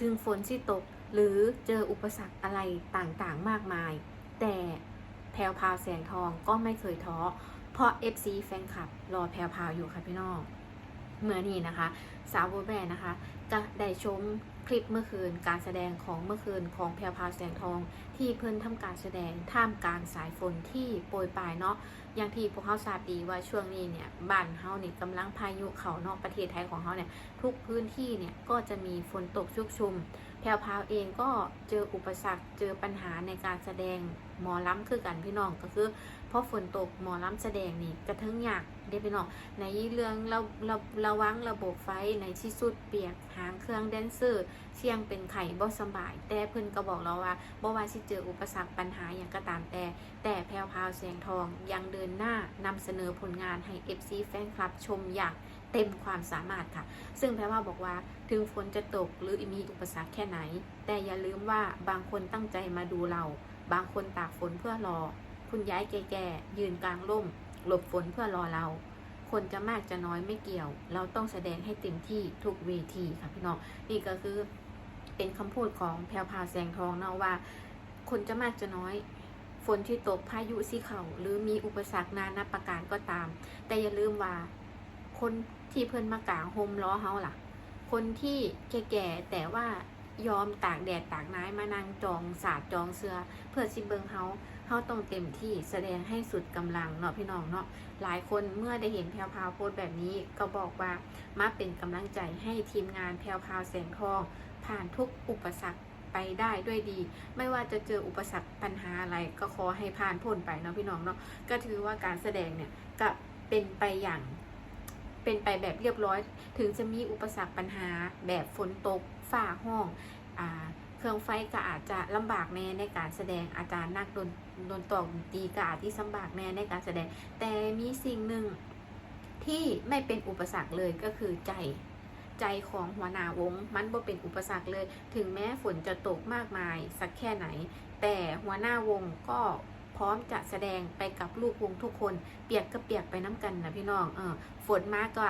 ถึงฝนที่ตกหรือเจออุปสรรคอะไรต่างๆมากมาย แต่แพวพาวแสงทองก็ไม่เคยท้อเพราะ FC แฟนคลับรอแพวพาวอยู่ค่ะพี่น้อง เมื่อนี้นะคะ สาวโบแบนนะคะก็ได้ชมคลิปเมื่อคืนการแสดงของเมื่อคืนของแพรพาวแสงทอง ที่เพิ่นทำการแสดงท่ามกลางสายฝนที่โปรยปลายเนาะอย่างที่พวกเขาทราบดีว่าช่วงนี้เนี่ยบ้านเฮาเนี่ยกำลังพายุเขานอกประเทศไทยของเฮาเนี่ยทุกพื้นที่เนี่ยก็จะมีฝนตกชุกชุม แพรพาวเองก็เจออุปสรรคเจอปัญหาในการแสดงหมอล้ำคือกันพี่น้องก็คือ เพราะฝนตกหมอล้ำแสดงนี่กระทึงอยากเด้พี่น้องในเรื่องระระระวังระบบไฟในที่สุดเปียกหางเครื่องแดนเซอร์เสี่ยงเป็นไข่บ่สบาย แต่เพิ่นก็บอกเราว่าบ่ว่าสิเจออุปสรรคปัญหาอย่างก็ตามแต่ แต่แพรวพาวแสงทองยังเดินหน้านำเสนอผลงานให้ FC แฟนคลับชมอย่างเต็มความสามารถค่ะ ซึ่งแพรว่าบอกว่าถึงฝนจะตกหรือมีอุปสรรคแค่ไหน แต่อย่าลืมว่าบางคนตั้งใจมาดูเรา บางคนตากฝนเพื่อรอ คุณยายแก่ๆยืนกลางร่ม หลบฝนเพื่อรอเรา คนจะมากจะน้อยไม่เกี่ยว เราต้องแสดงให้เต็มที่ทุกเวทีค่ะพี่น้องนี่ก็คือเป็นคำพูดของแพรวพาแสงทองเนาะว่า คนจะมากจะน้อยฝนที่ตกพายุสีเขาหรือมีอุปสรรคนานาประการก็ตาม แต่อย่าลืมว่า คนที่เพิ่อนมากางโฮมล้อเฮาล่ะ คนที่แก่ๆแต่ว่ายอมตากแดดตากน้ำมานั่งจองสาดจองเสือเพื่อสิเบิงเฮา เฮาต้องเต็มที่แสดงให้สุดกำลังเนาะพี่น้องเนาะหลายคนเมื่อได้เห็นแพรวพาวโพสแบบนี้ก็บอกว่ามาเป็นกำลังใจให้ทีมงานแพรวพาวแสงทอง ผ่านทุกอุปสรรคไปได้ด้วยดี ไม่ว่าจะเจออุปสรรคปัญหาอะไรก็ขอให้ผ่านพ้นไปเนาะพี่น้องเนาะก็ถือว่าการแสดงเนี่ยก็เป็นไปอย่างเป็นไปแบบเรียบร้อย ถึงจะมีอุปสรรคปัญหาแบบฝนตกฝ่าห้องอ่า เครื่องไฟก็อาจจะลำบากแน่ในการแสดงอาจารย์นักดนดนตอกดนตรีก็อาจที่ลำบากแน่ในการแสดง แต่มีสิ่งหนึ่งที่ไม่เป็นอุปสรรคเลยก็คือใจใจของหัวหน้าวง มันบ่เป็นอุปสรรคเลย ถึงแม้ฝนจะตกมากมายสักแค่ไหน แต่หัวหน้าวงก็พร้อมจะแสดงไปกับลูกวงทุกคน เปียกก็เปียกไปน้ำกันนะพี่น้องเออฝนมาก็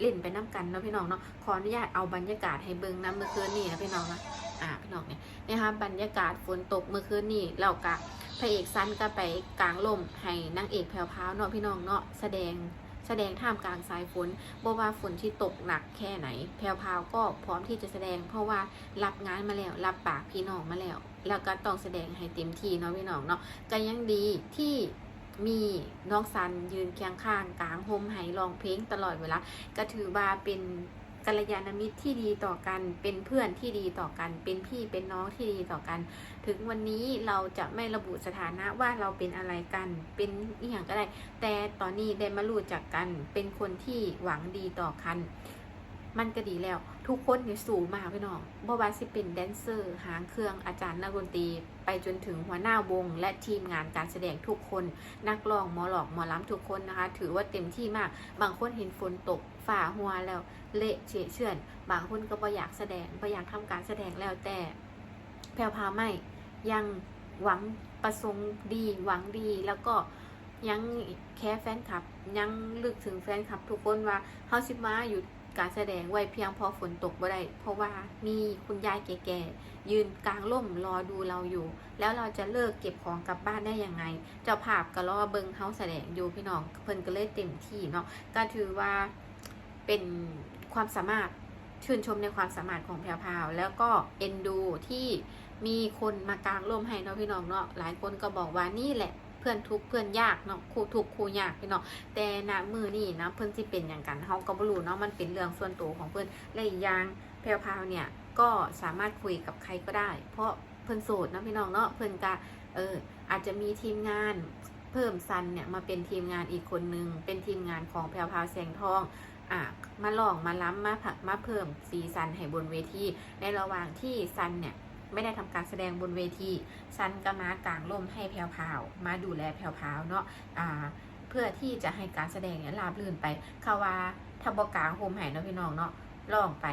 เล่นไปน้ำกันเนาะพี่น้องเนาะขออนุญาตเอาบรรยากาศให้เบิ่งน้ำเมื่อคืนนี้นะพี่น้องนะอ่าพี่น้องเนี่ยนะคะบรรยากาศฝนตกเมื่อคืนนี้เรากะพระเอกซันก็ไปกลางลมให้นางเอกแพรวพาวเนาะพี่น้องเนาะแสดงแสดงท่ามกลางสายฝนบ่ว่าฝนที่ตกหนักแค่ไหน แพรวพาวก็พร้อมที่จะแสดง เพราะว่ารับงานมาแล้ว รับปากพี่น้องมาแล้ว แล้วก็ต้องแสดงให้เต็มที่เนาะพี่น้องเนาะก็ยังดีที่ มีน้องซันยืนเคียงข้างกลางโฮมไห้ร้องเพลงตลอดเวลาก็ถือว่าเป็นกัลยาณมิตรที่ดีต่อกัน เป็นเพื่อนที่ดีต่อกัน เป็นพี่เป็นน้องที่ดีต่อกัน ถึงวันนี้เราจะไม่ระบุสถานะว่าเราเป็นอะไรกัน เป็นอหย่างก็ได้ แต่ตอนนี้ได้มารู้จักกัน เป็นคนที่หวังดีต่อกัน มันก็ดีแล้ว ทุกคนนี่สูงมากพี่น้องบ่ว่าสิเป็นแดนเซอร์ หางเครื่องอาจารย์นักดนตรี ไปจนถึงหัวหน้าวง และทีมงานการแสดงทุกคน นักร้องหมอหลอกหมอล้ำทุกคนนะคะ ถือว่าเต็มที่มาก บางคนเห็นฝนตกฝ่าหัวแล้ว เละเฉะเชื่อน บางคนก็บ่อยากแสดงบ่อยากทำการแสดงแล้วแต่แพรวพาไม่ยังหวังประสงค์ดีหวังดีแล้วก็ยังแค่แฟนคลับ ยังลึกถึงแฟนคลับทุกคนว่าเฮาสิมาอยู่ การแสดงไว้เพียงพอฝนตกบ่ได้เพราะว่ามีคุณยายแก่ๆยืนกลางร่มรอดูเราอยู่ แล้วเราจะเลิกเก็บของกลับบ้านได้ยังไง เจ้าภาพก็รอเบิงเฮาแสดงอยู่พี่น้องเพิ่นก็เลยเต็มที่เนาะก็ถือว่าเป็นความสามารถชื่นชมในความสามารถของแพรวพาวแล้วก็เอ็นดูที่มีคนมากางร่มให้เนาะพี่น้องเนาะหลายคนก็บอกว่านี่แหละ พื่อนทุกเพื่อนยากเนาะครูทุกครูยากพี่น้องแต่ณมือนี่นะเพื่อนที่เป็นอย่างกันเฮาก็บ่รู้เนาะมันเป็นเรื่องส่วนตัวของเพื่อนและอีกอย่างแพรวพาวเนี่ยก็สามารถคุยกับใครก็ได้ เพราะเพื่อนโสดนะพี่น้องเนาะเพื่อนก็เอออาจจะมีทีมงานเพิ่มซันเนี่ยมาเป็นทีมงานอีกคนนึงเป็นทีมงานของแพรวพาวแสงทองอะมาลองมาล้ำมาผักมาเพิ่มสีสันให้บนเวทีในระหว่างที่ซันเนี่ย ไม่ได้ทำการแสดงบนเวทีซันก็มากางร่มให้แพรวพาวมาดูแลแพรวพาวเนาะอ่าเพื่อที่จะให้การแสดงเนี่ยราบรื่นไปคาว่าทบกกางโฮมไห้เนาะพี่น้องเนาะลองไป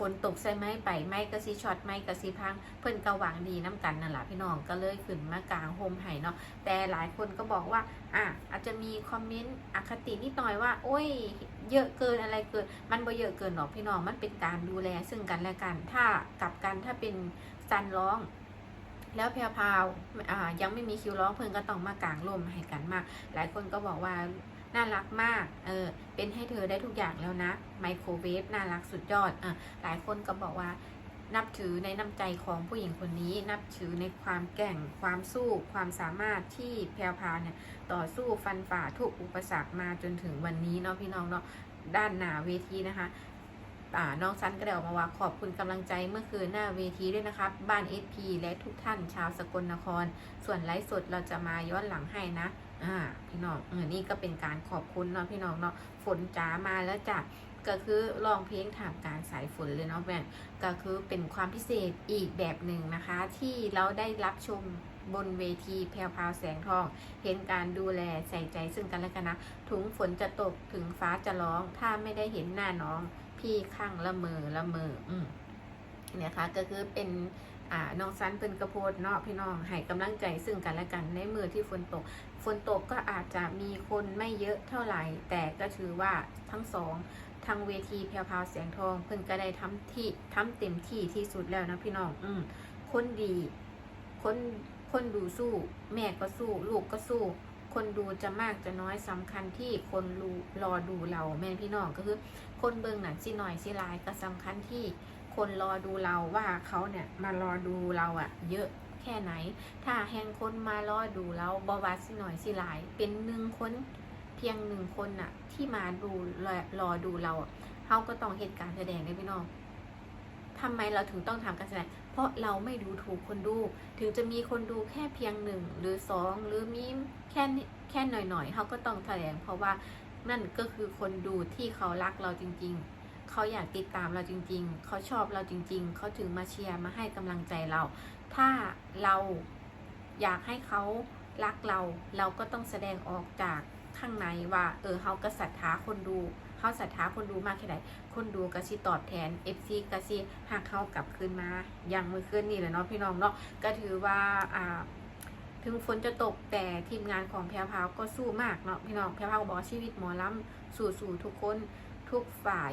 ฝนตกใส่ไม้ไปไม้กระซีช็อตไม้กระซีพัง เพิ่อนก็หวังดีน้ำกันนั่นแหละพี่น้องก็เลยขึ้นมากลางโฮมไห้เนาะแต่หลายคนก็บอกว่าอะอาจจะมีคอมเมนต์อคตินิดหน่อยว่า โอ้ย เยอะเกินอะไรเกิน มันบ่เยอะเกินหรอกพี่น้องมันเป็นการดูแลซึ่งกันและกัน ถ้ากลับกันถ้าเป็นซันร้องแล้วแพรวพาวอ่ายังไม่มีคิวร้องเพิ่นก็ต้องมากางลมให้กันมาก หลายคนก็บอกว่า น่ารักมาก เออ เป็นให้เธอได้ทุกอย่างแล้วนะ ไมโครเวฟน่ารักสุดยอด อะ หลายคนก็บอกว่านับถือในน้ำใจของผู้หญิงคนนี้ นับถือในความแกร่ง ความสู้ ความสามารถที่แพรวพาเนี่ย ต่อสู้ฟันฝ่าทุกอุปสรรคมาจนถึงวันนี้เนาะพี่น้องเนาะ ด้านหน้าเวทีนะคะอ่าน้องซันก็ได้ออกมาว่าขอบคุณกำลังใจเมื่อคืนหน้าเวทีด้วยนะครับ บ้าน SP และทุกท่านชาวสกลนคร ส่วนไลฟ์สดเราจะมาย้อนหลังให้นะ อ่าพี่น้องเออนี่ก็เป็นการขอบคุณเนาะพี่น้องเนาะฝนจ๋ามาแล้วจ้ะก็คือลองเพลงถามการสายฝนเลยเนาะแม่ก็คือเป็นความพิเศษอีกแบบหนึ่งนะคะ ที่เราได้รับชมบนเวทีแพรวพาวแสงทอง เห็นการดูแลใส่ใจซึ่งกันและกันนะถุงฝนจะตกถึงฟ้าจะร้อง ถ้าไม่ได้เห็นหน้าน้อง พี่ข้างละเมอละเมออืมเนี่ยค่ะก็คือเป็น อ่าน้องซันเป็นกระโพดเนาะพี่น้องให้กำลังใจซึ่งกันและกันในมือที่ฝนตก ฝนตกก็อาจจะมีคนไม่เยอะเท่าไหร่ แต่ก็ถือว่าทั้งสองทางเวทีแพรวพราวเสียงทองเพิ่นก็ได้ทำที่ทำเต็มที่ที่สุดแล้วนะพี่น้องอืมคนดีคนคนดูสู้ แม่ก็สู้ ลูกก็สู้ คนดูจะมากจะน้อยสำคัญที่คนรู้รอดูเราแม่พี่น้องก็คือ คนเบิ่งหนังสิหน่อยสิลายก็สำคัญที่ คนรอดูเราว่าเขาเนี่ยมารอดูเราอะเยอะแค่ไหน ถ้าแห่งคนมารอดูเราบว่าสิหน่อยสิหลาย เป็นหนึ่งคนเพียงหนึ่งคนน่ะที่มาดูรอรอดูเราเขาก็ต้องเหตุการณ์แสดงเลยพี่น้องทำไมเราถึงต้องทำการแสดง เพราะเราไม่ดูถูกคนดู ถึงจะมีคนดูแค่เพียงหนึ่งหรือสองหรือมีแค่แค่หน่อยๆเขาก็ต้องแถลงเพราะว่านั่นก็คือคนดูที่เขารักเราจริง ๆ เขาอยากติดตามเราจริง ๆ เขาชอบเราจริง ๆ เขาถึงมาเชียร์มาให้กำลังใจเรา ถ้าเราอยากให้เขารักเรา เราก็ต้องแสดงออกจากข้างในว่า เออเขาก็ศรัทธาคนดูเขาศรัทธาคนดูมากแค่ไหนคนดูก็สิตอบแทน FC ก็สิหักเขากลับคืนมา อย่างเมื่อคืนนี่แหละเนาะพี่น้องเนาะ ก็ถือว่าอ่า ถึงฝนจะตกแต่ทีมงานของแพรวพาวก็สู้มากเนาะพี่น้องแพรวพาวบอกชีวิตหมอลำสู่สู่ทุกคนทุกฝ่าย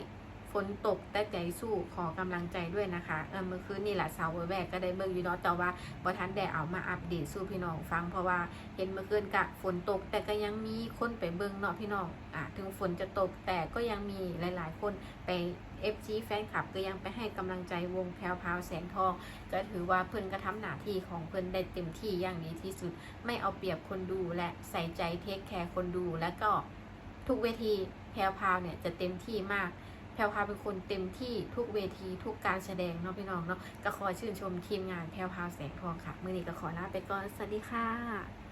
ฝนตกแต่ใจสู้ขอกำลังใจด้วยนะคะเออเมื่อคืนนี่แหละสาวเวอร์แวกก็ได้เบิ่งอยู่เนาะแต่ว่าบอทันได้เอามาอัปเดตสู่พี่น้องฟังเพราะว่าเห็นเมื่อคืนกะฝนตกแต่ก็ยังมีคนไปเบิ่งเนาะพี่น้องอะถึงฝนจะตกแต่ก็ยังมีหลาย ๆ คนไป FG แฟนคลับก็ยังไปให้กำลังใจวงแพรวพาวแสงทอง ก็ถือว่าเพิ่อนกระทำหน้าที่ของเพิ่อนได้เต็มที่อย่างดีที่สุด ไม่เอาเปรียบคนดูและใส่ใจเทคแคร์คนดู แล้วก็ทุกเวทีแพรวพาวเนี่ยจะเต็มที่มาก แพรวพาวเป็นคนเต็มที่ทุกเวทีทุกการแสดงเนาะพี่น้องเนาะก็ขอชื่นชมทีมงานแพรวพาวแสงทองค่ะ มือนี้ก็ขอลาไปก่อน สวัสดีค่ะ